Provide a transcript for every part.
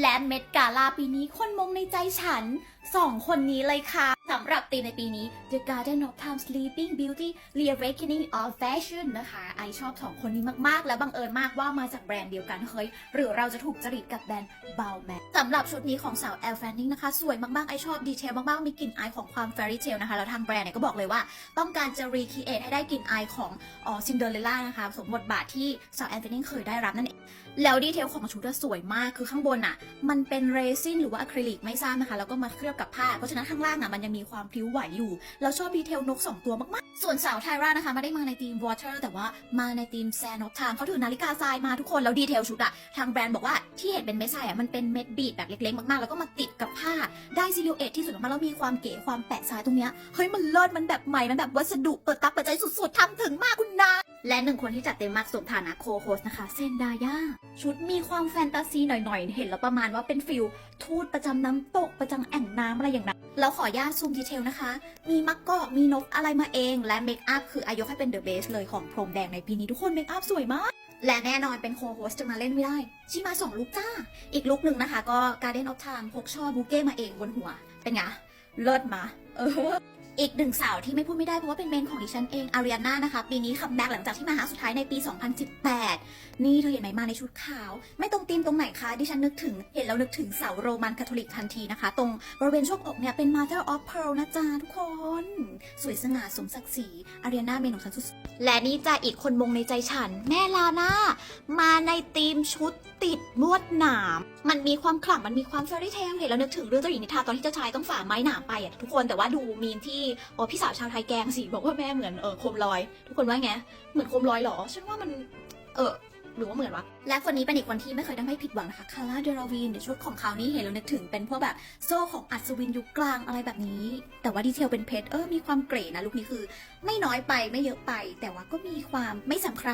และเม็ดกาลาปีนี้คนมงในใจฉันสองคนนี้เลยค่ะสำหรับธีมในปีนี้ The Garden of Time Sleeping Beauty Reawakening of Fashion นะคะ ไอชอบสองคนนี้มากๆ และบังเอิญมากว่ามาจากแบรนด์เดียวกันเฮ้ย หรือเราจะถูกจริตกับแบรนด์เบลแมนสำหรับชุดนี้ของสาวแอลแฟนนิงนะคะ สวยมากๆ ไอชอบดีเทลมากๆ มีกลิ่นอายของความ Fairy Tale นะคะ แล้วทางแบรนด์เนี่ยก็บอกเลยว่า ต้องการจะ recreate ให้ได้กลิ่นอายของอ๋อซินเดอเรลล่านะคะ สมบทบาทที่สาวแอลแฟนนิงเคยได้รับนั่นเองแล้วดีเทลของชุดสวยมากคือข้างบนอะมันเป็นเรซินหรือว่าอะคริลิกไม่ทราบนะคะแล้วก็มาเคลือบกับผ้า เพราะฉะนั้นข้างล่างอะมันยังมีความพลิ้วไหวอยู่แล้วชอบดีเทลนก 2 ตัวมากๆ ส่วนสาวไทรานะคะไม่ได้มาในทีม water แต่ว่ามาในทีม sand of time เขาถือนาฬิกาทรายมาทุกคน แล้วดีเทลชุดอะทางแบรนด์บอกว่าที่เห็นเป็นเม็ดทรายอะมันเป็นเม็ดบีดแบบเล็กๆมากๆ แล้วก็มาติดกับผ้าได้ซิลูเอทที่สวยมากๆแล้วมีความเก๋ความแปะทรายตรงเนี้ยเฮ้ยมันเลิศมันแบบใหม่มันแบบวัสดุเปิดตาเปิดใจสุดๆทำถึงมากคุณนาและหนึ่งคนที่จัดเต็มมากสมฐานะโคโฮสนะคะเซนดายาชุดมีความแฟนตาซีหน่อยๆ เห็นแล้วประมาณว่าเป็นฟิลทูตประจำน้ำตกประจำแอ่งน้ำอะไรอย่างนั้นแล้วขอญาตซูมดีเทลนะคะ มีมักกอกมีนกอะไรมาเอง และเมคอัพคืออายกให้เป็นเดอะเบสเลยของพรมแดงในปีนี้ทุกคนเมคอัพสวยมาก และแน่นอนเป็นโคโฮสจะมาเล่นไม่ได้ ชิมาสองลุกจ้า อีกลุกหนึ่งนะคะ ก็ Garden of Time พกช่อบุเก้มาเองบนหัว เป็นไงเลิศมาเออ อีกหนึ่งสาวที่ไม่พูดไม่ได้เพราะว่าเป็นเมนของดิฉันเองอารี a นานะคะปีนี้คัมแบ็กหลังจากที่มาหาสุดท้ายในปี 2018 นี่เธอเห็นไหมมาในชุดขาว ไม่ตรงตีมตรงไหนคะดิฉันนึกถึงเห็นแล้วนึกถึงเสาโรมันคาทอลิกทันทีนะคะ ตรงบริเวณช่วงอกเนี่ยเป็น Mother of Pearl นะจ๊ะทุกคน สวยสง่าสมศักดิ์ศรีอารี a นาเมนของฉันสุดๆและนี่จะอีกคนมงในใจฉัน แม่ลาน่ามาในธีมชุด ติดลวดหนาม มันมีความขลังมันมีความเฟร y เทลเห็นแล้วนึกถึงเรื่องเจ้าหญิงนิทราตอนที่เจ้าชายต้องฝ่าไม้หนามไปอะทุกคนแต่ว่าดูมีมที่อ๋อพี่สาวชาวไทยแกงสิบอกว่าแม่เหมือนเออโคมลอย ทุกคนว่าไงเหมือนโคมลอยเหรอฉันว่ามันเออหรือว่าเหมือนวะ และคนนี้เป็นอีกคนที่ไม่เคยทำให้ผิดหวังนะคะคาร่าเดราวีนในชุดของเขานี่เห็นแล้วนึกถึงเป็นพวกแบบโซ่ของอัศวินยุคกลางอะไรแบบนี้ แต่ว่าดีเทลเป็นเพชรเออมีความเก๋นะลุคนี้คือ ไม่น้อยไปไม่เยอะไป แต่ว่าก็มีความไม่สำใคร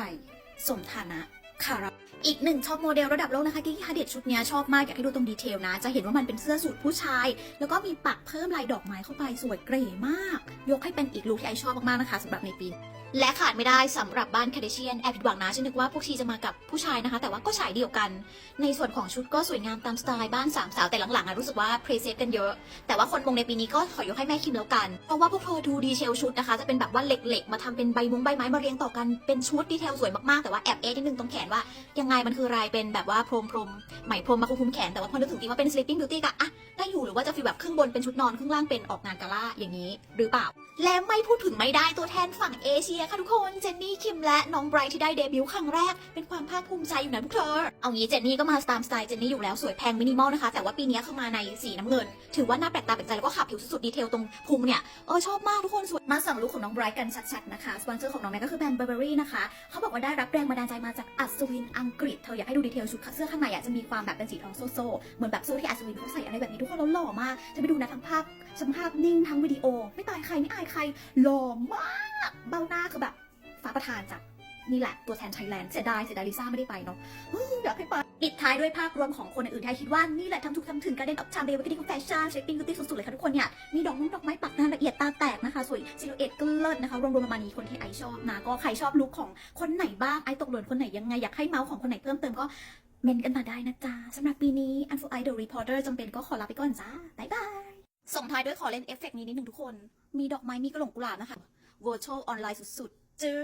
สมฐานะ คาราอีกหนึ่งท็อปโมเดลระดับโลกนะคะกิกฮาเดตชุดนี้ชอบมากอยากให้ดูตรงดีเทลนะ จะเห็นว่ามันเป็นเสื้อสูทผู้ชาย แล้วก็มีปักเพิ่มลายดอกไม้เข้าไปสวยเก๋มาก ยกให้เป็นอีกลุคที่ไอชอบมากๆนะคะสำหรับในปีนี้และขาดไม่ได้สำหรับบ้านคาเดเชียนแอบผิดหวังนะฉันนึกว่าพวกชีจะมากับผู้ชายนะคะ แต่ว่าก็ฉายเดียวกัน ในส่วนของชุดก็สวยงามตามสไตล์บ้านสามสาวแต่หลังๆอะรู้สึกว่าเพรสเซฟกันเยอะ แต่ว่าคนมงในปีนี้ก็ขอยกให้แม่คิมแล้วกัน เพราะว่าพวกเธอดูดีเทลชุดนะคะ จะเป็นแบบว่าเหล็กๆ มาทำเป็นใบมุ้งใบไม้มาเรียงต่อกันเป็นชุดดีเทลสวยมากๆแต่ว่าแอบเอะนิดนึงตรงแขนว่า ยังไงมันคือลายเป็นแบบว่าพรมพรมไหมพรมมาคุมแขนแต่ว่าพอนึกถึงทีว่าเป็น sleeping beauty ก็อะได้อยู่หรือว่าจะฟีลแบบครึ่งบนเป็นชุดนอนครึ่งล่างเป็นออกงานกาล่าอย่างนี้ หรือเปล่า และไม่พูดถึงไม่ได้ตัวแทนฝั่งเอเชียค่ะทุกคนเจนนี่คิมและน้องไบรท์ที่ได้เดบิวต์ครั้งแรกเป็นความภาคภูมิใจอยู่นะพวกเธอเอางี้เจนนี่ก็มาตามสไตล์เจนนี่อยู่แล้วสวยแพงมินิมอลนะคะแต่ว่าปีนี้คือมาในสีน้ำเงิน ถือว่าน่าแปลกตาแปลกใจแล้วก็ขับผิวสุดๆดีเทลตรงพุงเนี่ยเออชอบมากทุกคนสวยมาสั่งลุคของน้องไบรท์กันชัดๆนะคะสปอนเซอร์ของน้องแม่ก็คือแบรนด์เบอร์เบอรี่นะคะเขาบอกว่าได้รับแรงบันดาลใจมาจากอัศวินอังกฤษเธออยากให้ดูดีเทลชุดเสื้อข้างในอะจะมีความแบบเป็นสีทองโซ่ๆเหมือนแบบโซ่ที่อัศวินเขาใส่อะไรแบบนี้ทุกคนแล้วหล่อมากจะไปดูนะทั้งภาพสัมภาพนิ่งทั้งวิดีโอ ไม่ตายใครไม่อายใครหล่อมาก เบ้าหน้าคือแบบฟ้าประทานจ้ะ นี่แหละตัวแทนไทยแลนด์เสียดายเสียดายลิซ่าไม่ได้ไปเนาะอยากให้ไปปิดท้ายด้วยภาพรวมของคนอื่นที่คิดว่านี่แหละทำถูกทำถึงการเด่นออกชามเดวิกดิ้งแฟชั่นเชฟปิ้งกูตี้สุดๆเลยค่ะทุกคนเนี่ยมีดอกมุ้งดอกไม้ปักงานละเอียดตาแตกนะคะสวยซิลูเอตก็เลิศนะคะรวมๆประมาณนี้คนที่ไอชอบนะก็ใครชอบลุคของคนไหนบ้างไอตกหล่นคนไหนยังไงอยากให้เมาส์ของคนไหนเพิ่มเติมก็เมนกันมาได้นะจ๊ะสำหรับปีนี้อันฟูไอเดอะรีพอร์เตอร์จำเป็นก็ขอลาไปก่อนจ้าบ๊ายบายส่งท้ายด้วยขอเล่นเอฟเฟกต์นี้นิดนึงทุกคน มีดอกไม้มีกระหล่งกุหลาบนะคะ virtual ออนไลน์สุดๆจื้อ